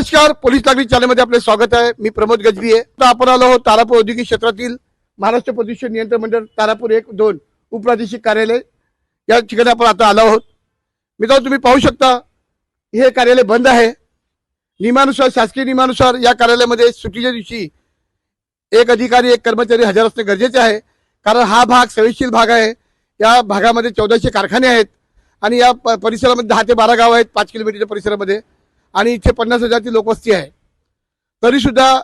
नमस्कार पोलीस नागरी चॅनलमध्ये आपले स्वागत आहे. मी प्रमोद गजबी आहे आपण आलो आहोत तारापूर औद्योगिक क्षेत्रातील महाराष्ट्र प्रदूषण नियंत्रण मंडळ तारापूर एक दोन उपप्रादेशिक कार्यालय. या ठिकाणी आपण आता आलो आहोत. मित्रांनो तुम्ही पाहू शकता हे कार्यालय बंद आहे. नियमानुसार शासकीय नियमानुसार या कार्यालयामध्ये सुट्टीच्या दिवशी एक अधिकारी एक कर्मचारी हजर असणे गरजेचे आहे. कारण हा भाग सवेशील भाग आहे. या भागामध्ये चौदाशे कारखाने आहेत. आणि या प- परिसरामध्ये दहा ते बारा गाव आहेत पाच किलोमीटरच्या परिसरामध्ये. आणि इथे पन्नास हजारची लोकवस्ती आहे. तरी सुद्धा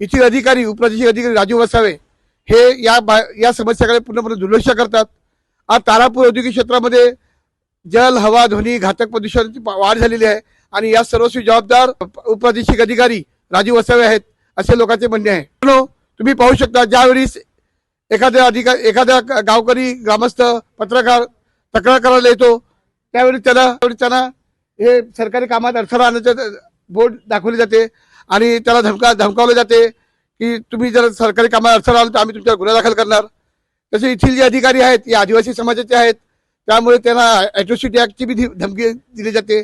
इथील अधिकारी उपप्रादेशिक अधिकारी राजू वसावे हे या बा या समस्याकडे पूर्णपणे दुर्लक्ष करतात. आज तारापूर औद्योगिक क्षेत्रामध्ये जल हवा ध्वनी घातक प्रदूषणाची वाढ झालेली आहे आणि या सर्वस्वी जबाबदार उपप्रादेशिक अधिकारी राजू वसावे आहेत असे लोकांचे म्हणणे आहे. तुम्ही पाहू शकता ज्यावेळी एखाद्या अधिकार एखाद्या गावकरी ग्रामस्थ पत्रकार तक्रार करायला येतो त्यावेळी त्याला त्यावेळी त्यांना हे सरकारी कामात अडथळा आणण्याचं बोर्ड दाखवले जाते आणि त्याला धमका धमकावले जाते की तुम्ही जर सरकारी कामात अडथळा आला तर आम्ही तुमच्यावर गुन्हा दाखल करणार. तसे येथील जे अधिकारी आहेत या आदिवासी समाजाचे आहेत त्यामुळे त्यांना ॲट्रोसिटी ॲक्टची बी धमकी दिली जाते.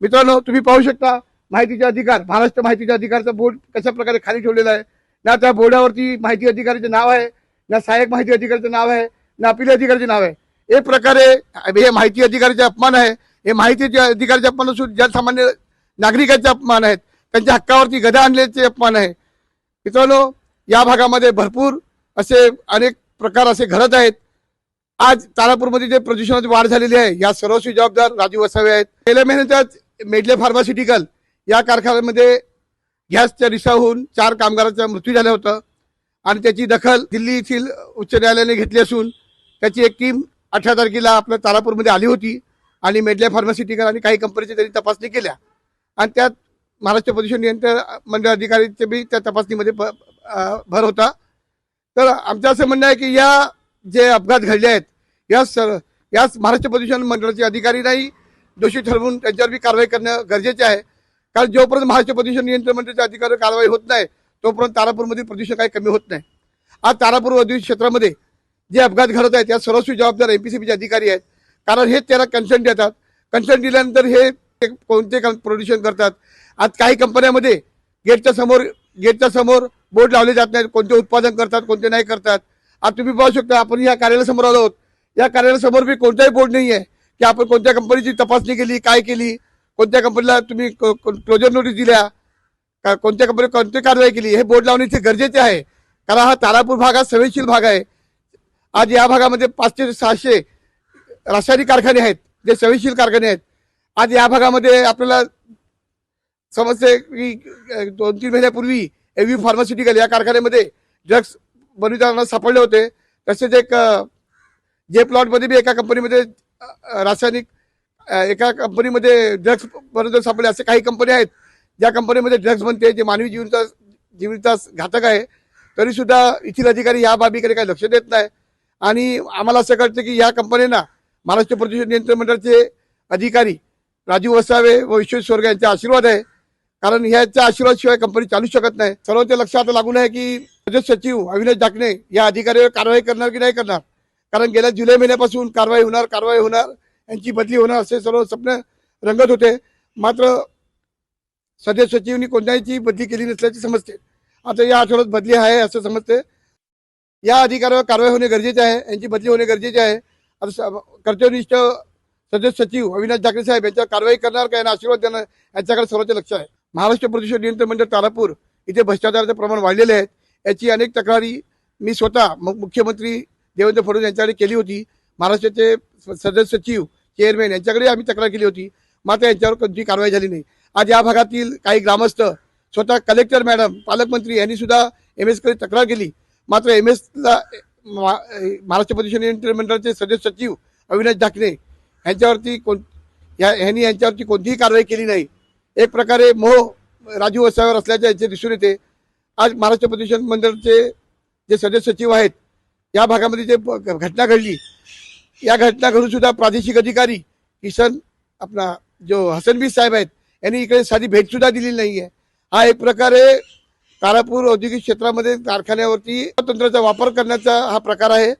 मित्रांनो तुम्ही पाहू शकता माहितीचे अधिकार महाराष्ट्र माहितीच्या अधिकारचा बोर्ड कशा प्रकारे खाली ठेवलेला आहे. ना त्या बोर्डावरती माहिती अधिकारीचे नाव आहे ना सहाय्यक माहिती अधिकारीचं नाव आहे ना अपील अधिकारीचे नाव आहे. एक प्रकारे हे माहिती अधिकारीचे अपमान आहे. हे माहितीचे अधिकारीचे अपमान असून जनसामान्य नागरिकांचे अपमान आहेत त्यांच्या हक्कावरती गदा आणल्याचे अपमान आहे. मित्रांनो या भागामध्ये भरपूर असे अनेक प्रकार असे घडत आहेत. आज तारापूरमध्ये जे प्रदूषणाची वाढ झालेली आहे या सर्वस्वी जबाबदार राजू वसावे आहेत. गेल्या महिन्यातच मेडले फार्मास्युटिकल या कारखान्यामध्ये गॅसच्या रिसाहून चार कामगारांचा मृत्यू झाला होता. आणि त्याची दखल दिल्ली येथील उच्च न्यायालयाने घेतली असून त्याची एक टीम अठरा तारखेला आपल्या तारापूरमध्ये आली होती. आणि मेडल्या फार्मास्युटिकल आणि काही कंपनीची त्यांनी तपासणी केल्या. आणि त्यात महाराष्ट्र प्रदूषण नियंत्रण मंडळ अधिकारीचे बी त्या तपासणीमध्ये भर होता. तर आमचं असं म्हणणं आहे की या जे अपघात घडले आहेत या सर याच महाराष्ट्र प्रदूषण मंडळाचे अधिकारी नाही दोषी ठरवून त्यांच्यावर बी कारवाई करणं गरजेचे आहे. कारण जोपर्यंत महाराष्ट्र प्रदूषण नियंत्रण मंडळाच्या अधिकाऱ्यावर कारवाई होत नाही तोपर्यंत तारापूरमध्ये प्रदूषण काही कमी होत नाही. आज तारापूर औद्योगिक क्षेत्रामध्ये जे अपघात घडत आहेत या सर्वस्वी जबाबदार एमपीसीबीचे अधिकारी आहेत. कारण हे त्याला कन्सर्न देतात. कन्सर्न दिल्यानंतर हे ते कोणते प्रोड्युशन करतात? आज काही कंपन्यामध्ये गेटच्या समोर गेटच्या समोर बोर्ड लावले जात नाहीत. कोणते उत्पादन करतात कोणते नाही करतात. आज तुम्ही पाहू शकता आपण या कार्यालयासमोर आलो आहोत. या कार्यालयासमोर बी कोणताही बोर्ड नाही आहे की आपण कोणत्या कंपनीची तपासणी केली काय केली कोणत्या कंपनीला तुम्ही क्लोजर नोटीस दिल्या का कोणत्या कंपनी कोणती कारवाई केली हे बोर्ड लावणे इथे गरजेचे आहे. कारण हा तारापूर भाग हा संवेदनशील भाग आहे. आज या भागामध्ये पाचशे ते सहाशे रासायनिक कारखाने आहेत जे संवेदनशील कारखाने आहेत. आज या भागामध्ये आपल्याला समजते की दोन तीन महिन्यापूर्वी एव्ही फार्मास्युटिकल या कारखान्यामध्ये ड्रग्स बनविताना सापडले होते. तसेच एक जे प्लॉटमध्ये बी एका कंपनीमध्ये रासायनिक एका कंपनीमध्ये ड्रग्स बनवता सापडले असे काही कंपनी आहेत. ज्या कंपनीमध्ये ड्रग्स बनते जे मानवी जीवनचा जीवनचा घातक आहे तरीसुद्धा येथील अधिकारी या बाबीकडे काही लक्ष देत नाही. आणि आम्हाला असं कळतं की या कंपन्यांना महाराष्ट्र प्रदूषण नियंत्रण मंडळाचे अधिकारी राजू वसावे व विश्वेश स्वर्ग यांचा आशीर्वाद आहे. कारण ह्याच्या आशीर्वादशिवाय कंपनी चालू शकत नाही. सर्वांच्या लक्षात आता लागून आहे की प्रदेश सचिव अविनाश डाकणे या अधिकाऱ्यावर कारवाई करणार की नाही करणार? कारण गेल्या जुलै महिन्यापासून कारवाई होणार कारवाई होणार यांची बदली होणार असे सर्व स्वप्न रंगत होते. मात्र सदस्य सचिवनी कोणत्याही बदली केली नसल्याचे समजते. आता या आठवड्यात बदली आहे असं समजते. या अधिकाऱ्यावर कारवाई होणे गरजेचे आहे यांची बदली होणे गरजेचे आहे. कर्तव्यनिष्ठ हो सदस्य सचिव अविनाश जाकरे साहेब यांच्यावर कारवाई करणार का? यांना आशीर्वाद देणार यांच्याकडे सर्वांचे लक्ष आहे. महाराष्ट्र प्रदूषण नियंत्रण मंडळ तारापूर इथे भ्रष्टाचाराचे प्रमाण वाढलेले आहेत. याची अनेक तक्रारी मी स्वतः मुख्यमंत्री देवेंद्र फडणवीस यांच्याकडे केली होती. महाराष्ट्राचे स- सदस्य सचिव चेअरमॅन यांच्याकडे आम्ही तक्रार केली होती. मात्र यांच्यावर कोणती कारवाई झाली नाही. आज या भागातील काही ग्रामस्थ स्वतः कलेक्टर मॅडम पालकमंत्री यांनी सुद्धा एम एसकडे तक्रार केली. मात्र एम एसला महाराष्ट्र प्रदूषण नियंत्रण मंडळाचे सदस्य सचिव अविनाश ढाकणे यांच्यावरती कोण या ह्यांनी यांच्यावरती कोणतीही कारवाई केली नाही. एक प्रकारे मोह राजू वसावर असल्याचे यांचे दिसून येते. आज महाराष्ट्र प्रदूषण मंडळचे जे सदस्य सचिव आहेत या भागामध्ये जे प- घटना घडली या घटना घडूनसुद्धा प्रादेशिक अधिकारी किसन आपला जो हसनबी साहेब आहेत यांनी इकडे साधी भेटसुद्धा दिलेली नाही आहे हा एक प्रकारे तारापूर औद्योगिक क्षेत्रामध्ये कारखान्यावरती तंत्राचा वापर करण्याचा हा प्रकार आहे.